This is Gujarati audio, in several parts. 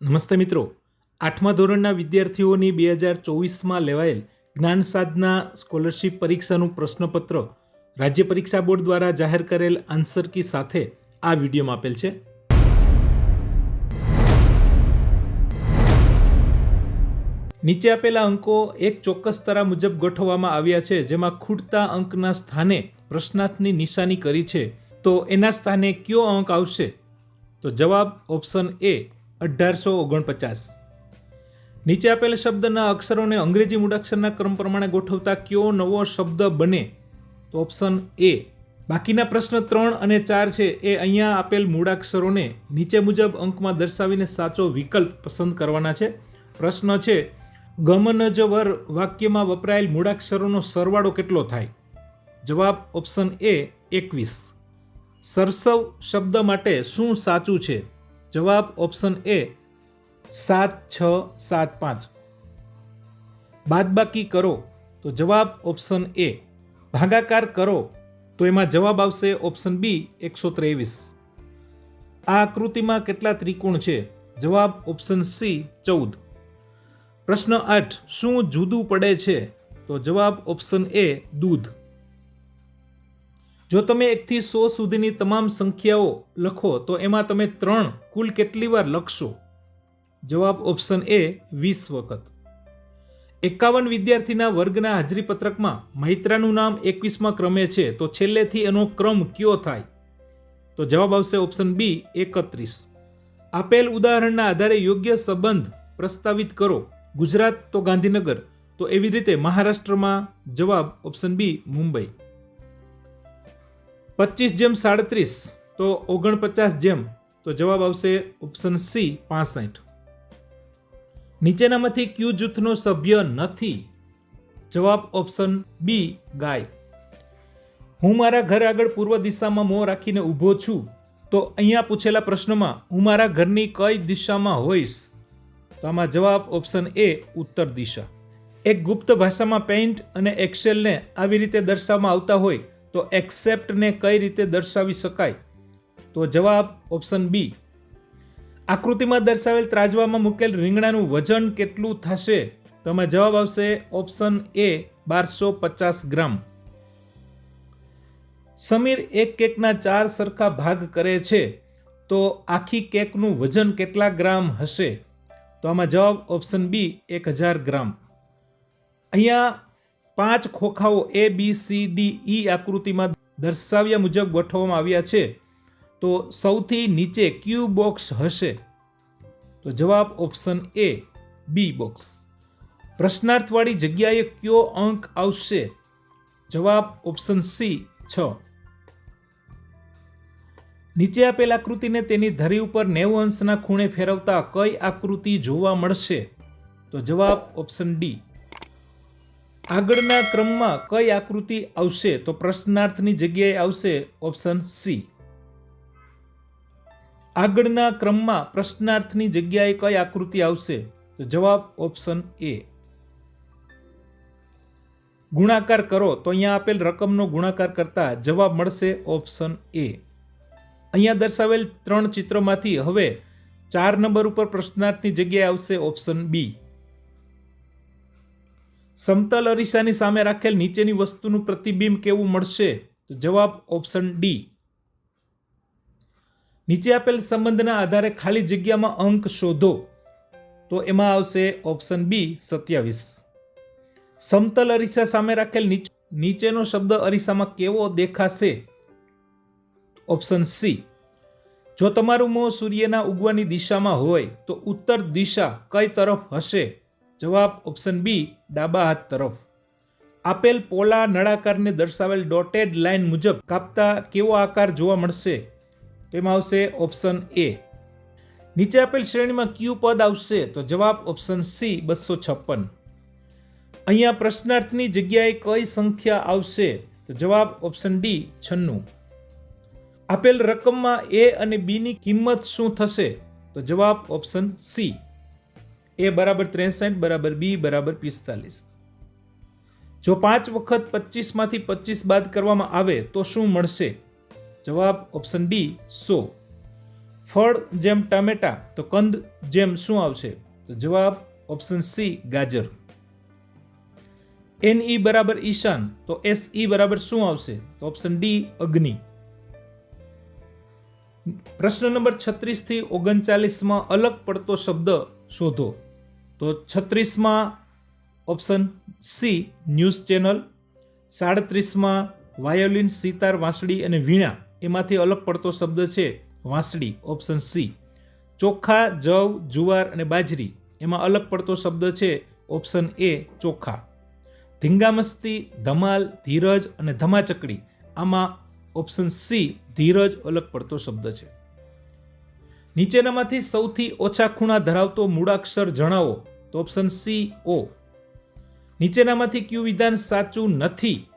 નમસ્તે મિત્રો. આઠમા ધોરણના વિદ્યાર્થીઓની બે હજાર ચોવીસમાં લેવાયેલ જ્ઞાન સાધના સ્કોલરશિપ પરીક્ષાનું પ્રશ્નપત્ર રાજ્ય પરીક્ષા બોર્ડ દ્વારા જાહેર કરેલ આન્સર કી સાથે આ વિડીયોમાં આપેલ છે. નીચે આપેલા અંકો એક ચોક્કસ તરા મુજબ ગોઠવવામાં આવ્યા છે, જેમાં ખૂટતા અંકના સ્થાને પ્રશ્નાર્થની નિશાની કરી છે. તો એના સ્થાને કયો અંક આવશે? તો જવાબ ઓપ્શન એ અઢારસો ઓગણપચાસ. નીચે આપેલ શબ્દના અક્ષરોને અંગ્રેજી મૂળાક્ષરના ક્રમ પ્રમાણે ગોઠવતા કયો નવો શબ્દ બને? તો ઓપ્શન એ બાકીના પ્રશ્ન ત્રણ અને ચાર છે, એ અહીંયા આપેલ મૂળાક્ષરોને નીચે મુજબ અંકમાં દર્શાવીને સાચો વિકલ્પ પસંદ કરવાના છે. પ્રશ્ન છે ગમનજવર વાક્યમાં વપરાયેલ મૂળાક્ષરોનો સરવાળો કેટલો થાય? જવાબ ઓપ્શન એ એકવીસ. સરસવ શબ્દ માટે શું સાચું છે? જવાબ ઓપ્શન એ સાત છ સાત પાંચ. બાદબાકી કરો તો જવાબ ઓપ્શન એ. ભાગાકાર કરો તો એમાં જવાબ આવશે ઓપ્શન બી એકસો ત્રેવીસ. આ આકૃતિમાં કેટલા ત્રિકોણ છે? જવાબ ઓપ્શન સી ચૌદ. પ્રશ્ન આઠ, શું જુદું પડે છે? તો જવાબ ઓપ્શન એ દૂધ. જો તમે એકથી સો સુધીની તમામ સંખ્યાઓ લખો, તો એમાં તમે ત્રણ કુલ કેટલી વાર લખશો? જવાબ ઓપ્શન એ, વીસ વખત. એકાવન વિદ્યાર્થીના વર્ગના હાજરીપત્રકમાં મહિત્રાનું નામ એકવીસમાં ક્રમે છે, તો છેલ્લેથી એનો ક્રમ કયો થાય? તો જવાબ આવશે ઓપ્શન બી, એકત્રીસ. આપેલ ઉદાહરણના આધારે યોગ્ય સંબંધ પ્રસ્તાવિત કરો. ગુજરાત તો ગાંધીનગર, તો એવી રીતે મહારાષ્ટ્રમાં જવાબ ઓપ્શન બી, મુંબઈ. પચીસ જેમ સાડત્રીસ, તો ઓગણપચાસ જેમ, તો જવાબ આવશે ઓપ્શન સી, પાસઠ. નીચેનામાંથી ક્યુ જૂથનો સભ્ય નથી? જવાબ ઓપ્શન બી, ગાય. હું મારા ઘર આગળ પૂર્વ દિશામાં મોં રાખીને ઊભો છું, તો અહીંયા પૂછેલા પ્રશ્નમાં હું મારા ઘરની કઈ દિશામાં હોઈશ? તો આમાં જવાબ ઓપ્શન એ, ઉત્તર દિશા. એક ગુપ્ત ભાષામાં પેઇન્ટ અને એક્સેલને આવી રીતે દર્શાવવામાં આવતા હોય તો એક્સેપ્ટને કઈ રીતે દર્શાવી શકાય? તો જવાબ ઓપ્શન બી આકૃતિમાં દર્શાવેલ ત્રાજવામાં મૂકેલ રીંગણાનું વજન કેટલું થશે? તો જવાબ આવશે ઓપ્શન એ બારસો પચાસ ગ્રામ. સમીર એક કેકના ચાર સરખા ભાગ કરે છે. તો આખી કેકનું વજન કેટલા ગ્રામ હશે? તો આમાં જવાબ ઓપ્શન બી એક હજાર ગ્રામ. અહીંયા પાંચ ખોખાઓ એ બી સી ડી ઈ આકૃતિમાં દર્શાવ્યા મુજબ ગોઠવવામાં આવ્યા છે. તો સૌથી નીચે ક્યુ બોક્સ હશે? તો જવાબ ઓપ્શન એ બી બોક્સ. પ્રશ્નાર્થવાળી જગ્યાએ કયો અંક આવશે? જવાબ ઓપ્શન સી છ. નીચે આપેલ આકૃતિને તેની ધરી ઉપર નેવું અંશના ખૂણે ફેરવતા કઈ આકૃતિ જોવા મળશે? તો જવાબ ઓપ્શન ડી આગળના ક્રમમાં કઈ આકૃતિ આવશે તો પ્રશ્નાર્થની જગ્યાએ આવશે ઓપ્શન સી. આગળના ક્રમમાં પ્રશ્નાર્થની જગ્યાએ કઈ આકૃતિ આવશે તો જવાબ ઓપ્શન એ. ગુણાકાર કરો તો અહીંયા આપેલ રકમનો ગુણાકાર કરતા જવાબ મળશે ઓપ્શન એ. અહીંયા દર્શાવેલ ત્રણ ચિત્રોમાંથી હવે ચાર નંબર ઉપર પ્રશ્નાર્થની જગ્યાએ આવશે ઓપ્શન બી. સમતલ અરીસાની સામે રાખેલ નીચેની વસ્તુનું પ્રતિબિંબ કેવું મળશે? તો જવાબ ઓપ્શન ડી. નીચે આપેલ સંબંધના આધારે ખાલી જગ્યામાં અંક શોધો. તો એમાં આવશે ઓપ્શન બી, સત્યાવીસ. સમતલ અરીસા સામે રાખેલ નીચેનો શબ્દ અરીસામાં કેવો દેખાશે? Option C. જો તમારું મોં સૂર્યના ઉગવાની દિશામાં હોય, તો ઉત્તર દિશા કઈ તરફ હશે? જવાબ ઓપ્શન બી ડાબા હાથ તરફ. આપેલ પોલા નળાકારને દર્શાવેલ ડોટેડ લાઇન મુજબ કાપતા કેવો આકાર જોવા મળશે? તેમાં આવશે ઓપ્શન એ. નીચે આપેલ શ્રેણીમાં ક્યુ પદ આવશે તો જવાબ ઓપ્શન સી બસો છપ્પન. અહીંયા પ્રશ્નાર્થની જગ્યાએ કઈ સંખ્યા આવશે તો જવાબ ઓપ્શન ડી છન્નું. આપેલ રકમમાં એ અને બીની કિંમત શું થશે તો જવાબ ઓપ્શન સી. એ બરાબર ત્રેસઠ, બરાબર બી, બરાબર પિસ્તાલીસ. જો પાંચ વખત પચીસમાંથી પચીસ બાદ કરવામાં આવે તો શું મળશે? જવાબ ઓપ્શન ડી, સો. ફળ જેમ ટામેટા, તો કંદ જેમ શું આવશે? તો જવાબ ઓપ્શન સી, ગાજર. એન ઈ બરાબર ઈશાન, તો એસ ઈ બરાબર શું આવશે? તો ઓપ્શન ડી, અગ્નિ. પ્રશ્ન નંબર છત્રીસથી ઓગણચાલીસમાં અલગ પડતો શબ્દ શોધો. તો છત્રીસમાં ઓપ્શન સી ન્યૂઝ ચેનલ, સાડત્રીસમાં વાયોલિન, સિતાર, વાંસળી અને વીણા. એમાંથી અલગ પડતો શબ્દ છે વાંસળી, ઓપ્શન સી. ચોખા, જવ, જુવાર અને બાજરી. એમાં અલગ પડતો શબ્દ છે ઓપ્શન એ ચોખા. ધીંગામસ્તી, ધમાલ, ધીરજ અને ધમાચકડી. આમાં ઓપ્શન સી ધીરજ અલગ પડતો શબ્દ છે. નીચેનામાંથી સૌથી ઓછા ખૂણા ધરાવતો મૂળાક્ષર જણાવો તો ઓપ્શન સી ઓ. નીચેનામાંથી કયું વિધાન સાચું નથી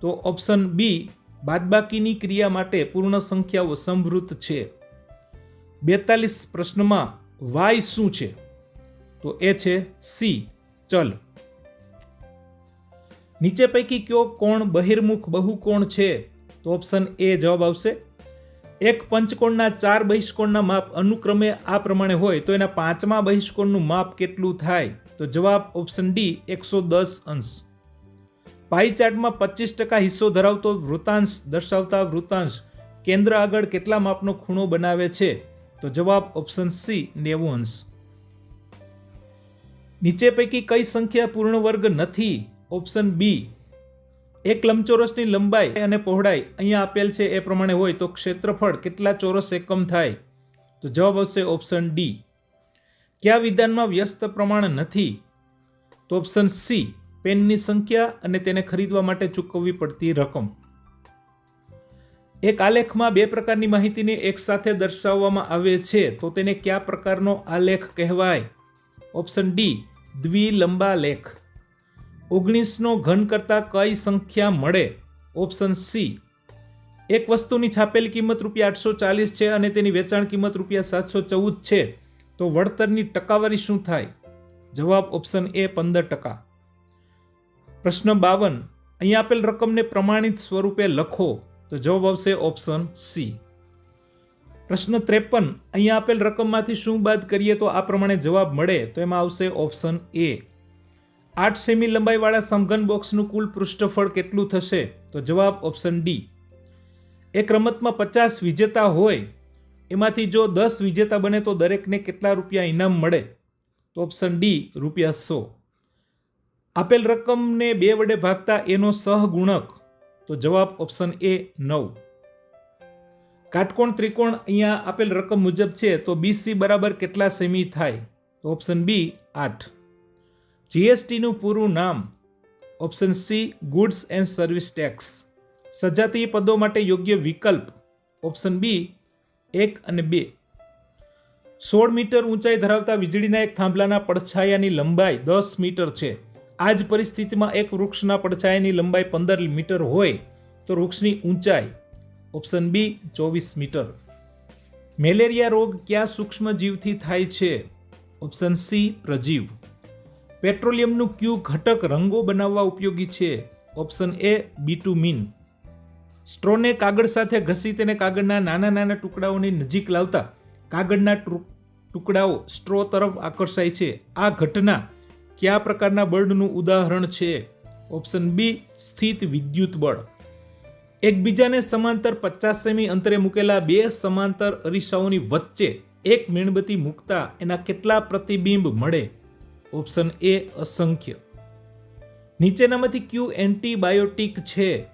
તો ઓપ્શન બી બાદબાકીની ક્રિયા માટે પૂર્ણ સંખ્યાઓ સમૃદ્ધ છે. બેતાલીસ પ્રશ્નમાં વાય શું છે? તો એ છે સી, ચલ. નીચે પૈકી કયો કોણ બહિર્મુખ બહુકોણ છે? તો ઓપ્શન એ જવાબ આવશે એક પંચકોણના ચાર બહિષ્કોણના માપ અનુક્રમે આ પ્રમાણે હોય, તો એના પાંચમા બહિષ્કોણનું માપ કેટલું થાય? તો જવાબ ઓપ્શન ડી એકસો દસ અંશ. પાઈ ચાર્ટમાં પચીસ ટકા હિસ્સો ધરાવતો વૃતાંશ દર્શાવતા વૃતાંશ કેન્દ્ર આગળ કેટલા માપનો ખૂણો બનાવે છે? તો જવાબ ઓપ્શન સી નેવું અંશ. નીચે પૈકી કઈ સંખ્યા પૂર્ણ વર્ગ નથી? ઓપ્શન બી એક લંબચોરસની લંબાઈ અને પહોળાઈ અહીંયા આપેલ છે એ પ્રમાણે હોય તો ક્ષેત્રફળ કેટલા ચોરસ એકમ થાય? તો જવાબ આવશે ઓપ્શન ડી. કયા વિધાનમાં વ્યસ્ત પ્રમાણ નથી? તો ઓપ્શન સી, પેનની સંખ્યા અને તેને ખરીદવા માટે ચૂકવવી પડતી રકમ. એક આલેખમાં બે પ્રકારની માહિતીને એકસાથે દર્શાવવામાં આવે છે, તો તેને કયા પ્રકારનો આલેખ કહેવાય? ઓપ્શન ડી દ્વિલંબા લેખ ઓગણીસનો ઘન કરતાં કઈ સંખ્યા મળે? ઓપ્શન સી, એક વસ્તુની છાપેલી કિંમત રૂપિયા આઠસો ચાલીસ છે અને તેની વેચાણ કિંમત રૂપિયા સાતસો ચૌદ છે. તો વળતરની ટકાવારી શું થાય? જવાબ ઓપ્શન એ, પંદર ટકા. પ્રશ્ન બાવન, અહીં આપેલ રકમને પ્રમાણિત સ્વરૂપે લખો. તો જવાબ આવશે ઓપ્શન સી. પ્રશ્ન ત્રેપન, અહીં આપેલ રકમમાંથી શું બાદ કરીએ તો આ પ્રમાણે જવાબ મળે? તો એમાં આવશે ઓપ્શન એ. આઠ સેમી લંબાઈવાળા સમઘન બોક્સનું કુલ પૃષ્ઠફળ કેટલું થશે? તો જવાબ ઓપ્શન ડી. એક રમતમાં પચાસ વિજેતા હોય, એમાંથી જો દસ વિજેતા બને તો દરેકને કેટલા રૂપિયા ઇનામ મળે? તો ઓપ્શન ડી, રૂપિયા સો. આપેલ રકમને બે વડે ભાગતા એનો સહગુણક, તો જવાબ ઓપ્શન એ, નવ. કાટકોણ ત્રિકોણ અહીંયા આપેલ રકમ મુજબ છે, તો બીસી બરાબર કેટલા સેમી થાય? તો ઓપ્શન બી, આઠ. જીએસટીનું પૂરું નામ option C goods and service tax સજાતીય પદો માટે યોગ્ય વિકલ્પ ઓપ્શન બી એક અને બે. સોળ મીટર ઊંચાઈ ધરાવતા વીજળીના એક થાંભલાના પડછાયાની લંબાઈ દસ મીટર છે. આ જ પરિસ્થિતિમાં એક વૃક્ષના પડછાયાની લંબાઈ પંદર મીટર હોય તો વૃક્ષની ઊંચાઈ ઓપ્શન બી ચોવીસ મીટર. મેલેરિયા રોગ કયા સૂક્ષ્મજીવથી થાય છે? ઓપ્શન સી પ્રજીવ. પેટ્રોલિયમનું ક્યુ ઘટક રંગો બનાવવા ઉપયોગી છે? ઓપ્શન એ બીટુમીન સ્ટ્રોને કાગળ સાથે ઘસી તેને કાગળના નાના નાના ટુકડાઓની નજીક લાવતા કાગળના ટુકડાઓ સ્ટ્રો તરફ આકર્ષાય છે. આ ઘટના કયા પ્રકારના બળનું ઉદાહરણ છે? ઓપ્શન બી, સ્થિત વિદ્યુત બળ. એકબીજાને સમાંતર પચાસ સેમી અંતરે મૂકેલા બે સમાંતર અરીસાઓની વચ્ચે એક મીણબત્તી મૂકતા એના કેટલા પ્રતિબિંબ મળે? ઓપ્શન એ અસંખ્ય. નીચેનામાંથી ક્યુ એન્ટીબાયોટિક છે.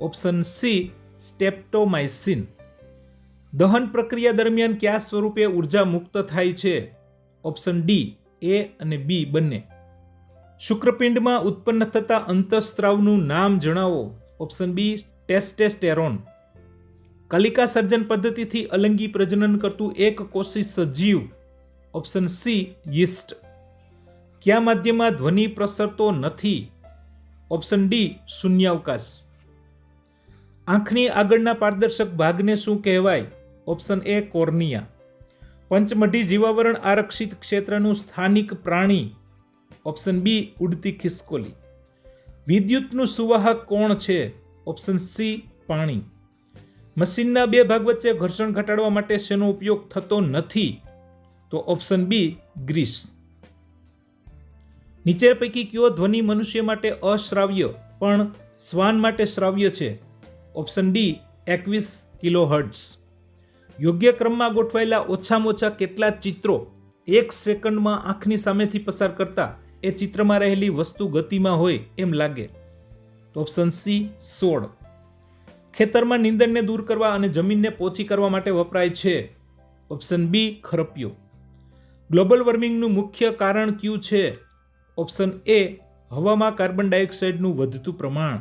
Option C, streptomycin. દહન પ્રક્રિયા દરમિયાન કયા સ્વરૂપે ઊર્જા મુક્ત થાય છે? ઓપ્શન ડી, એ અને બી બંને. શુક્રપિંડમાં ઉત્પન્ન થતા અંતઃસ્ત્રાવનું નામ જણાવો. Option B, testosterone. કલિકા સર્જન પદ્ધતિથી અલંગી પ્રજનન કરતું એક કોષી સજીવ. Option C, yeast. કયા માધ્યમમાં ધ્વનિ પ્રસરતો નથી? ઓપ્શન ડી શૂન્યાવકાશ. આંખની આગળના પારદર્શક ભાગને શું કહેવાય? Option A cornea. પંચમઢી જીવાવરણ આરક્ષિત ક્ષેત્રનું સ્થાનિક પ્રાણી. ઓપ્શન બી ઉડતી ખિસકોલી. વિદ્યુતનું સુવાહક કોણ છે? ઓપ્શન સી પાણી. મશીનના બે ભાગ વચ્ચે ઘર્ષણ ઘટાડવા માટે શેનો ઉપયોગ થતો નથી? તો ઓપ્શન બી ગ્રીસ. નીચે પૈકી કયો ધ્વનિ મનુષ્ય માટે અશ્રાવ્ય પણ શ્વાન માટે શ્રાવ્ય છે? ઓપ્શન ડી, એકવીસ કિલો હર્ટ્સ યોગ્ય ક્રમમાં ગોઠવાયેલા ઓછામાં ઓછા કેટલા ચિત્રો એક સેકન્ડમાં આંખની સામેથી પસાર કરતા એ ચિત્રમાં રહેલી વસ્તુ ગતિમાં હોય એમ લાગે? ઓપ્શન સી, સોળ. ખેતરમાં નીંદણને દૂર કરવા અને જમીનને પોચી કરવા માટે વપરાય છે. ઓપ્શન બી ખરપિયો ગ્લોબલ વોર્મિંગનું મુખ્ય કારણ ક્યુ છે? ઓપ્શન એ હવામાં કાર્બન ડાયોક્સાઇડનું વધતું પ્રમાણ.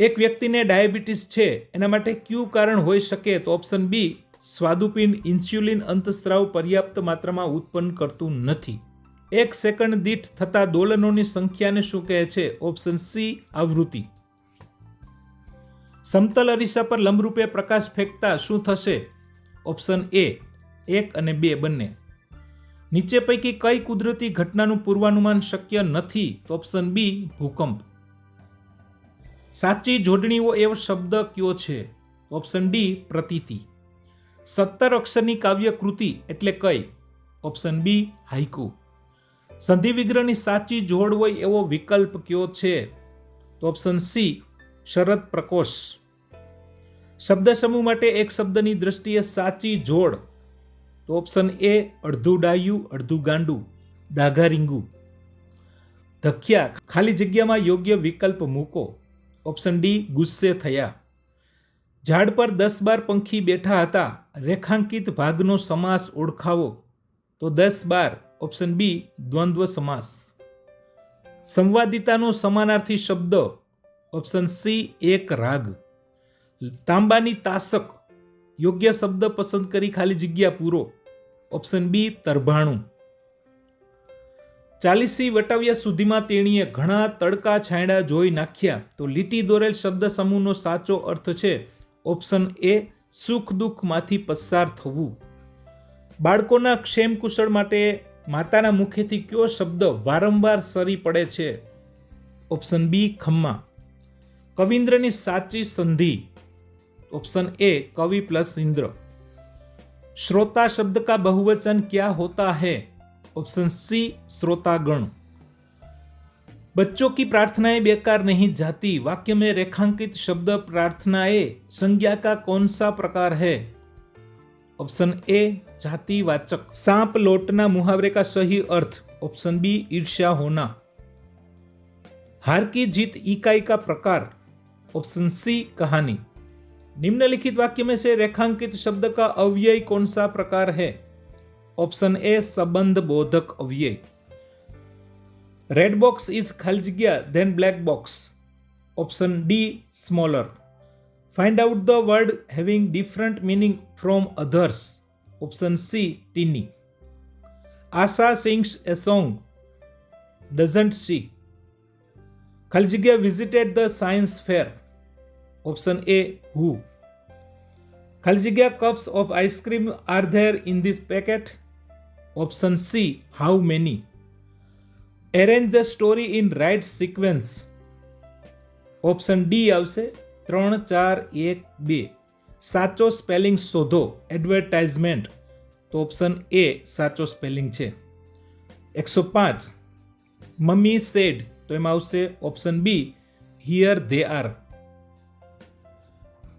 એક વ્યક્તિને ડાયાબિટીસ છે, એના માટે કયું કારણ હોઈ શકે તો ઓપ્શન બી, સ્વાદુપિંડ ઇન્સ્યુલિન અંતસ્ત્રાવ પર્યાપ્ત માત્રામાં ઉત્પન્ન કરતું નથી. એક સેકન્ડ દીઠ થતા દોલનોની સંખ્યાને શું કહે છે? ઓપ્શન સી, આવૃત્તિ. સમતલ અરીસા પર લંબરૂપે પ્રકાશ ફેંકતા શું થશે? ઓપ્શન એ, એક અને બે બંને. નીચે પૈકી કઈ કુદરતી ઘટનાનું પૂર્વાનુમાન શક્ય નથી તો ઓપ્શન બી ભૂકંપ. સાચી જોડણીઓ એવો શબ્દ કયો છે? ઓપ્શન ડી પ્રતીતિ. સત્તર અક્ષરની કાવ્ય કૃતિ એટલે કઈ? ઓપ્શન બી હાઈકુ સંધિ વિગ્રહની સાચી જોડ હોય એવો વિકલ્પ કયો છે? તો ઓપ્શન સી શરદ પ્રકોશ. શબ્દ સમૂહ માટે એક શબ્દની દ્રષ્ટિએ સાચી જોડ તો ઓપ્શન એ અડધું ડાયું, અડધું ગાંડું દાઘા રીંગું. ધખ્યા ખાલી જગ્યામાં યોગ્ય વિકલ્પ મૂકો. ઓપ્શન ડી ગુસ્સે થયા. ઝાડ પર દસ બાર પંખી બેઠા હતા. રેખાંકિત ભાગનો સમાસ ઓળખાવો. તો દસ બાર. ઓપ્શન બી દ્વંદ્વ સમાસ. સંવાદિતાનો સમાનાર્થી શબ્દ. ઓપ્શન સી એક રાગ. તાંબાની તાસક. યોગ્ય શબ્દ પસંદ કરી ખાલી જગ્યા પૂરો. Option B તરભાણું. ચાલીસી વટાવ્યા સુધીમાં તેણીએ ઘણા તડકા છાંયડા જોઈ નાખ્યા તો લીટી દોરેલ શબ્દ સમૂહનો સાચો અર્થ છે. ઓપ્શન એ સુખ દુઃખમાંથી પસાર થવું. બાળકોના ક્ષેમ કુશળ માટે માતાના મુખેથી કયો શબ્દ વારંવાર સરી પડે છે? ઓપ્શન બી ખમ્મા. કવિન્દ્રની સાચી સંધિ. ऑप्शन ए, कवि प्लस इंद्र। श्रोता शब्द का बहुवचन क्या होता है? ऑप्शन सी, श्रोतागण। बच्चों की प्रार्थनाएँ बेकार नहीं जाती। वाक्य में रेखांकित शब्द प्रार्थनाएँ, संज्ञा का कौन सा प्रकार है? ऑप्शन ए, जातिवाचक। सांप लौटना मुहावरे का सही अर्थ। ऑप्शन बी, ईर्ष्या होना। हार की जीत इकाई का प्रकार। ऑप्शन सी, कहानी। निम्नलिखित वाक्य में से रेखांकित शब्द का अव्यय कौन सा प्रकार है? ऑप्शन ए, संबंध बोधक अव्यय। रेड बॉक्स इज़ खाली जगह then black box option D smaller find out the word having different meaning from others option C tiny Asha sings a song doesn't she खाली जगह visited the science fair option A who ખાલી જગ્યા cups of ice cream are there in this packet option C how many arrange the story in right sequence option D આવશે. ત્રણ, ચાર, એક, બે. સાચો સ્પેલિંગ શોધો. એડવર્ટાઇઝમેન્ટ તો ઓપ્શન એ સાચો સ્પેલિંગ છે. એકસો પાંચ. મમ્મી સેડ તો એમાં આવશે option B here they are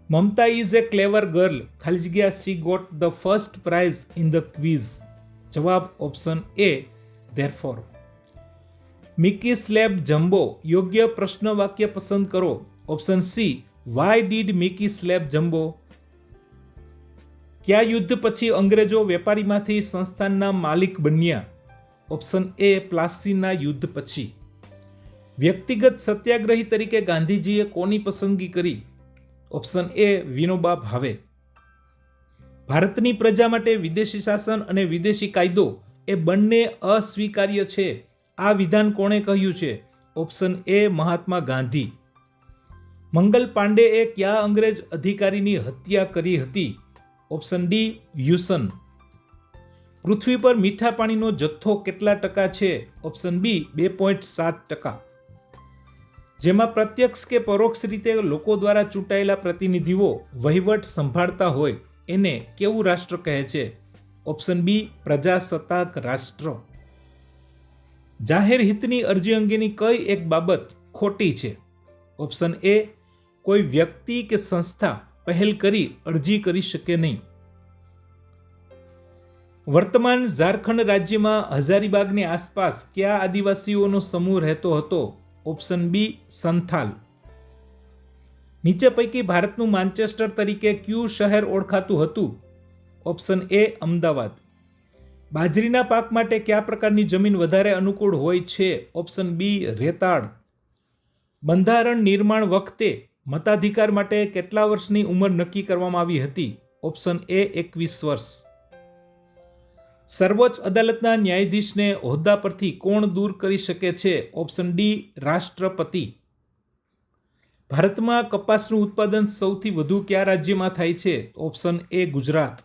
Mamata is a clever girl ખાલી જગ્યા she got the first prize in the quiz જવાબ option A therefore Mickey slap Jumbo યોગ્ય પ્રશ્ન વાક્ય પસંદ કરો. Option C why did Mickey slap Jumbo કયા યુદ્ધ પછી અંગ્રેજો વેપારીમાંથી સંસ્થાનના માલિક બન્યા? ઓપ્શન એ પ્લાસીના યુદ્ધ પછી. વ્યક્તિગત સત્યાગ્રહી તરીકે ગાંધીજીએ કોની પસંદગી કરી? ઓપ્શન એ વિનોબા ભાવે ભારતની પ્રજા માટે વિદેશી શાસન અને વિદેશી કાયદો એ બંને અસ્વીકાર્ય છે. આ વિધાન કોણે કહ્યું છે? ઓપ્શન એ મહાત્મા ગાંધી. મંગલ પાંડેએ કયા અંગ્રેજ અધિકારીની હત્યા કરી હતી? Option D યુસન. પૃથ્વી પર મીઠા પાણીનો જથ્થો કેટલા ટકા છે? ઓપ્શન બી બે પોઈન્ટ સાત ટકા. જેમાં પ્રત્યક્ષ કે પરોક્ષ રીતે લોકો દ્વારા ચૂંટાયેલા પ્રતિનિધિઓ વહીવટ સંભાળતા હોય એને કેવું રાષ્ટ્ર કહે છે? ઓપ્શન બી, પ્રજાસત્તાક રાષ્ટ્ર. જાહેર હિતની અરજી અંગેની કઈ એક બાબત ખોટી છે? ઓપ્શન એ, કોઈ વ્યક્તિ કે સંસ્થા પહેલ કરી અરજી કરી શકે નહીં. વર્તમાન ઝારખંડ રાજ્યમાં હજારીબાગની આસપાસ કયા આદિવાસીઓનો સમૂહ રહેતો હતો? Option B Santhal. નીચે પૈકી ભારતનું માન્ચેસ્ટર તરીકે ક્યુ શહેર ઓળખાતું હતું? Option A Ahmedabad. બાજરીના પાક માટે કયા પ્રકારની જમીન વધારે અનુકૂળ હોય છે? ઓપ્શન બી રેતાળ. બંધારણ નિર્માણ વખતે મતાધિકાર માટે કેટલા વર્ષની ઉંમર નક્કી કરવામાં આવી હતી? ઓપ્શન એ એકવીસ વર્ષ. સર્વોચ્ચ અદાલતના ન્યાયાધીશને હોદ્દા પરથી કોણ દૂર કરી શકે છે? ઓપ્શન ડી, રાષ્ટ્રપતિ. ભારતમાં કપાસનું ઉત્પાદન સૌથી વધુ કયા રાજ્યમાં થાય છે? Option A, Gujarat.